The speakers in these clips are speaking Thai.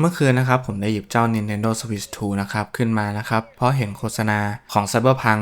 เมื่อคืนนะครับผมได้หยิบเจ้า Nintendo Switch 2 นะครับ ขึ้นมานะครับ เพราะเห็นโฆษณาของ Cyberpunk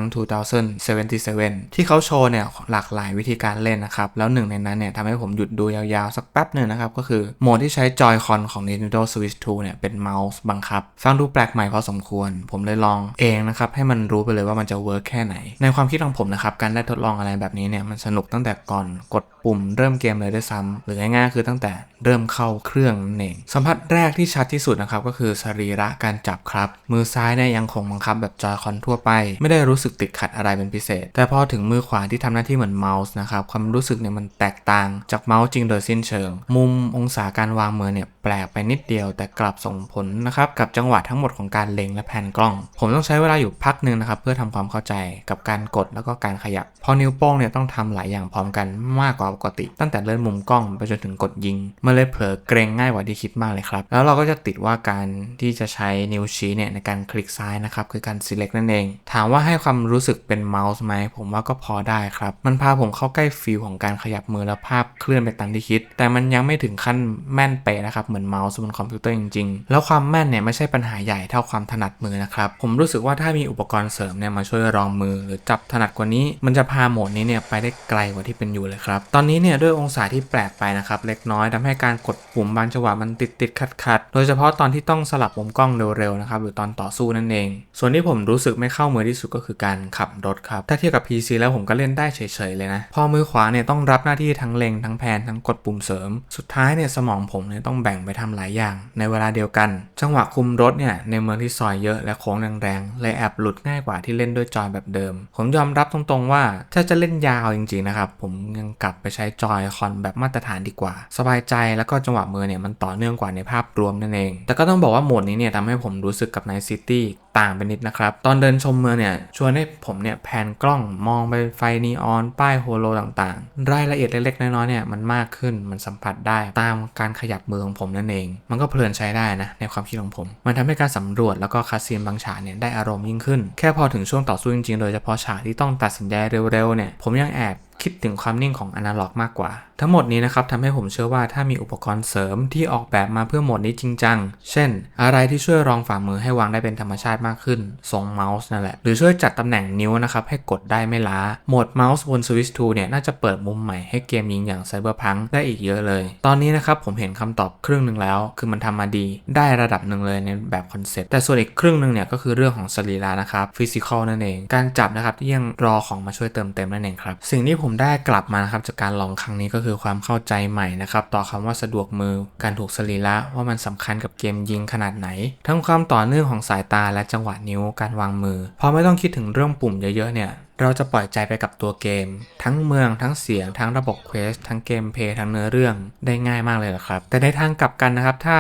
2077 ที่เขาโชว์เนี่ยหลากหลายวิธีการเล่นนะครับ แล้วหนึ่งในนั้นเนี่ยทำให้ผมหยุดดูยาวๆ สักแป๊บหนึ่งนะครับ ก็คือโหมดที่ใช้จอยคอนของ Nintendo Switch 2 เนี่ยเป็นเมาส์บังคับ ฟังดูแปลกใหม่พอสมควร ผมเลยลองเองนะครับ ให้มันรู้ไปเลยว่ามันจะเวิร์กแค่ไหน ในความคิดของผมนะครับการได้ทดลองอะไรแบบนี้เนี่ยมันสนุกตั้งแต่ก่อนกดปุ่มเริ่มเกมเลยด้วยซ้ำหรือง่ายๆคือตั้งแต่เริ่มเข้าเครื่องนั่นเองสัมผัสแรกที่ชัดที่สุดนะครับก็คือสรีระการจับครับ มือซ้ายเนี่ยยังคงบังคับแบบจอยคอนทั่วไป ไม่ได้รู้สึกติดขัดอะไรเป็นพิเศษ แต่พอถึงมือขวาที่ทำหน้าที่เหมือนเมาส์นะครับความรู้สึกเนี่ยมันแตกต่างจากเมาส์จริงโดยสิ้นเชิง มุมองศาการวางมือเนี่ย ปลกไปนิดเดียว แต่กลับส่งผลนะครับกับจังหวะทั้งหมดของการเล็งและแผนกล้อง ผมต้องใช้เวลาอยู่พักหนึ่งนะครับเพื่อทำความเข้าใจกับการกดแล้วก็การขยับพราะนิ้วโป้งเนี่ยต้องทำหลายอย่างพร้อมกันมากกว่าปกติ ตั้งแต่เลื่อนมุมกล้องไปจนถึงกดยิงมันเลยเผลอเกรงง่ายกว่าที่คิดมากเลยครับ แล้วเราก็จะติดว่าการที่จะใช้นิ้วชี้เนี่ยในการคลิกซ้ายนะครับคือการ select นั่นเอง ถามว่าให้ความรู้สึกเป็นเมาส์ไหมผมว่าก็พอได้ครับ มันพาผมเข้าใกล้ฟีลของการขยับมือและภาพเคลื่อนไปตามที่คิด แต่มันยังไม่ถึงขั้นแม่นเป๊ะนะครับเมือนเมาส์บนคอมพิวเตอร์จริงๆ แล้วความแม่นเนี่ยไม่ใช่ปัญหาใหญ่เท่าความถนัดมือนะครับ ผมรู้สึกว่าถ้ามีอุปกรณ์เสริมเนี่ยมาช่วยรองมือหรือจับถนัดกว่านี้ มันจะพาโหมดนี้เนี่ยไปได้ไกลกว่าที่เป็นอยู่เลยครับ ตอนนี้เนี่ยด้วยองศาที่แปลกไปนะครับเล็กน้อยทำให้การกดปุ่มบางจังหวะมันติดติดขัดขัดๆโดยเฉพาะตอนที่ต้องสลับมุมกล้องเร็วๆนะครับหรือตอนต่อสู้นั่นเอง ส่วนที่ผมรู้สึกไม่เข้ามือที่สุดก็คือการขับรถครับถ้าเทียบกับ PC แล้วผมก็เล่นได้เฉยๆเลยนะพอมือขวาเนี่ยต้องรับหน้าที่ทั้งเล็งทั้งแพนทั้งกดปุ่มเสริม สุดท้ายเนี่ยสมองผมเนี่ยต้องแบ่งไปทำหลายอย่าง ในเวลาเดียวกัน จังหวะคุมรถเนี่ยในเมืองที่ซอยเยอะและโค้งแรงๆเลยแอบหลุดง่ายกว่าที่เล่นด้วยจอยแบบเดิม ผมยอมรับตรงๆว่า ถ้าจะเล่นยาวจริงๆนะครับผมยังกลับไปใช้จอยคอนแบบมาตรฐานดีกว่า สบายใจแล้วก็จังหวะมือเนี่ยมันต่อเนื่องกว่าในภาพรวมนั่นเอง แต่ก็ต้องบอกว่าโหมดนี้เนี่ยทำให้ผมรู้สึกกับไนซิตี้างไปนิดนะครับ ตอนเดินชมเมืองเนี่ยชวนให้ผมเนี่ยแผนกล้องมองไปไฟนีออน ป้ายโฮโลต่างๆ รายละเอียดเล็กๆ น้อยๆเนี่ยมันมากขึ้นมันสัมผัสได้ตามการขยับมือของผมนั่นเอง มันก็เพลินใช้ได้นะในความคิดของผม มันทำให้การสำรวจแล้วก็คาซีนบางฉากเนี่ยได้อารมณ์ยิ่งขึ้น แค่พอถึงช่วงต่อสู้จริงๆ โดยเฉพาะฉากที่ต้องตัดสินใจเร็วๆเนี่ยผมยังแอบคิดถึงความนิ่งของอนาล็อกมากกว่า ทั้งหมดนี้นะครับทำให้ผมเชื่อว่าถ้ามีอุปกรณ์เสริมที่ออกแบบมาเพื่อโหมดนี้จริงจัง เช่น อะไรที่ช่วยรองฝ่ามือให้วางได้เป็นธรรมชาติมากขึ้นทรงเมาส์นั่นแหละ หรือช่วยจัดตำแหน่งนิ้วนะครับให้กดได้ไม่ล้า โหมดเมาส์บน Switch 2เนี่ยน่าจะเปิดมุมใหม่ให้เกมยิงอย่าง Cyberpunk ได้อีกเยอะเลย ตอนนี้นะครับผมเห็นคำตอบครึ่งหนึ่งแล้ว คือมันทำมาดี ได้ระดับหนึ่งเลยในแบบคอนเซ็ปต์แต่ส่วนอีกครึ่งหนึ่งเนี่ยก็คือเรื่องของสรีระนะครับฟิสิกอลนั่นเอง การจับนะครับที่ยังรอของมาช่วยเติมเต็มนั่นเองครับสิ่งที่ผผมได้กลับมานะครับจากการลองครั้งนี้ก็คือความเข้าใจใหม่นะครับต่อคำว่าสะดวกมือ การถูกสรีระว่ามันสำคัญกับเกมยิงขนาดไหน ทั้งความต่อเนื่องของสายตาและจังหวะนิ้วการวางมือพอไม่ต้องคิดถึงเรื่องปุ่มเยอะๆเนี่ยเราจะปล่อยใจไปกับตัวเกม ทั้งเมืองทั้งเสียง ทั้งระบบเควสทั้งเกมเพย์ทั้งเนื้อเรื่องได้ง่ายมากเลยละครับ แต่ในทางกลับกันนะครับถ้า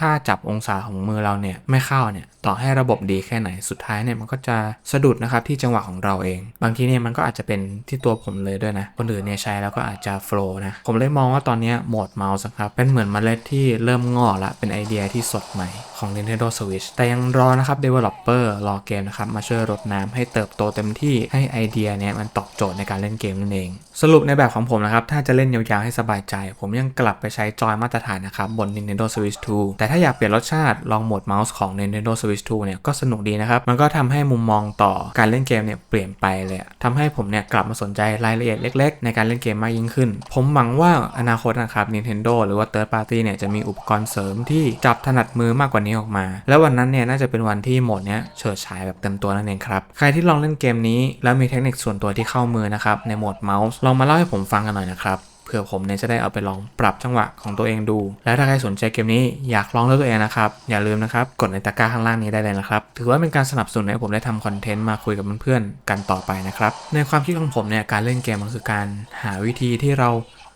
ถ้าจับองศาของมือเราเนี่ยไม่เข้าเนี่ยต่อให้ระบบดีแค่ไหนสุดท้ายเนี่ยมันก็จะสะดุดนะครับที่จังหวะของเราเอง บางทีเนี่ยมันก็อาจจะเป็นที่ตัวผมเลยด้วยนะ คนอื่นเนี่ยใช้แล้วก็อาจจะโฟล์นะ ผมเลยมองว่าตอนนี้โหมดเมาส์ครับ เป็นเหมือนเมล็ดที่เริ่มงอกละเป็นไอเดียที่สดใหม่ของ Nintendo Switch แต่ยังรอนะครับ Developer รอเกมนะครับ มาช่วยรดน้ำให้เติบโตเต็มที่ให้ไอเดียเนี่ยมันตอบโจทย์ในการเล่นเกมนั่นเอง สรุปในแบบของผมนะครับถ้าจะเล่นยาวๆให้สบายใจ ผมยังกลับไปใช้จอยมาตรฐานนะครับบน Nintendo Switch 2 แต่ถ้าอยากเปลี่ยนรสชาติลองโหมดเมาส์ของ Nintendo Switch 2 เนี่ยก็สนุกดีนะครับ มันก็ทำให้มุมมองต่อการเล่นเกมเนี่ยเปลี่ยนไปเลยทำให้ผมเนี่ยกลับมาสนใจรายละเอียดเล็ก ๆ ในการเล่นเกมมากยิ่งขึ้น ผมหวังว่าอนาคตนะครับ Nintendo หรือว่า Third Party เนี่ยจะมีอุปกรณ์เสริมที่จับถนัดมือมากกว่านี้ออกมา แล้ววันนั้นเนี่ยน่าจะเป็นวันที่โหมดเนี้ยเฉิดฉายแบบเต็มตัวนั่นเองครับ ใครที่ลองเล่นเกมนี้แล้วมีเทคนิคส่วนตัวที่เข้ามือนะครับในโหมดเมาส์ลองมาเล่าให้ผมฟังกันหน่อยนะครับ ผื่อผมเนี่ยจะได้เอาไปลองปรับจังหวะของตัวเองดู และถ้าใครสนใจเกมนี้อยากลองด้วยตัวเองนะครับ อย่าลืมนะครับ กดในตะกร้าข้างล่างนี้ได้เลยนะครับ ถือว่าเป็นการสนับสนุนให้ผมได้ทำคอนเทนต์มาคุยกับเพื่อนๆกันต่อไปนะครับ ในความคิดของผมเนี่ยการเล่นเกมมันคือการหาวิธีที่เรา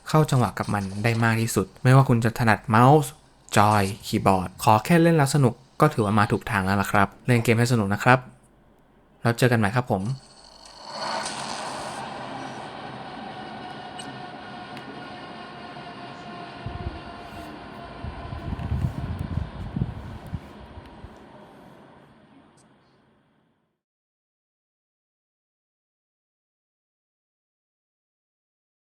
เข้าจังหวะกับมันได้มากที่สุด ไม่ว่าคุณจะถนัดเมาส์จอยคีย์บอร์ดขอแค่เล่นแล้วสนุกก็ถือว่ามาถูกทางแล้วล่ะครับ เล่นเกมให้สนุกนะครับแล้วเจอกันใหม่ครับผม